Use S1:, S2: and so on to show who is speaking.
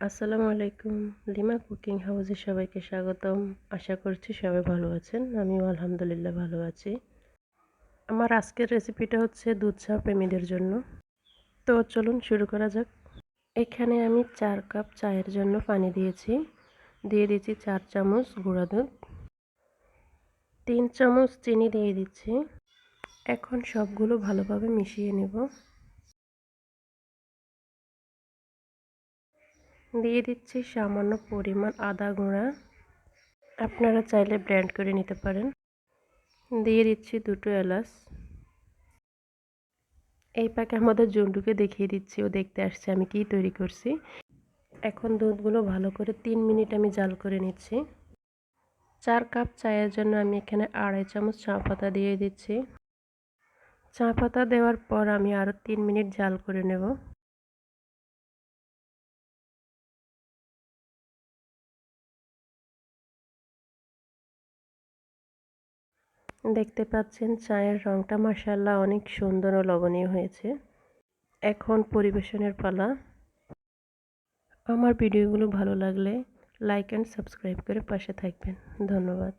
S1: আসসালামু আলাইকুম। Lima cooking হাউসে সবাইকে স্বাগতম। আশা করছি সবাই ভালো আছেন। আমিও আলহামদুলিল্লাহ ভালো আছি। আমার আজকের রেসিপিটা হচ্ছে দুধ চা প্রেমীদের জন্য। তো চলুন শুরু করা যাক। এখানে আমি চার কাপ চায়ের জন্য পানি দিয়েছি। দিয়ে দিচ্ছি চার চামচ গুঁড়া দুধ। তিন চামচ চিনি দিয়ে দিচ্ছি। এখন সবগুলো ভালোভাবে মিশিয়ে নেব। দিয়ে দিচ্ছি সামান্য পরিমাণ আদা গুঁড়া। আপনারা চাইলে ব্র্যান্ড করে নিতে পারেন। দিয়ে দিচ্ছি দুটো এলাচ। এই পাকে আমাদের জন্ডুকে দেখিয়ে দিচ্ছি, ও দেখতে আসছে আমি কি তৈরি করছি। এখন দুধগুলো ভালো করে তিন মিনিট আমি জাল করে নিচ্ছি। চার কাপ চায়ের জন্য আমি এখানে আড়াই চামচ চা পাতা দিয়ে দিচ্ছি। চা পাতা দেওয়ার পর আমি আরও তিন মিনিট জাল করে নেব। দেখতে পাচ্ছেন চায়ের রঙটা মাসাল্লাহ অনেক সুন্দর ও লবণীয় হয়েছে। এখন পরিবেশনের পালা। আমার ভিডিওগুলো ভালো লাগলে লাইক অ্যান্ড সাবস্ক্রাইব করে পাশে থাকবেন। ধন্যবাদ।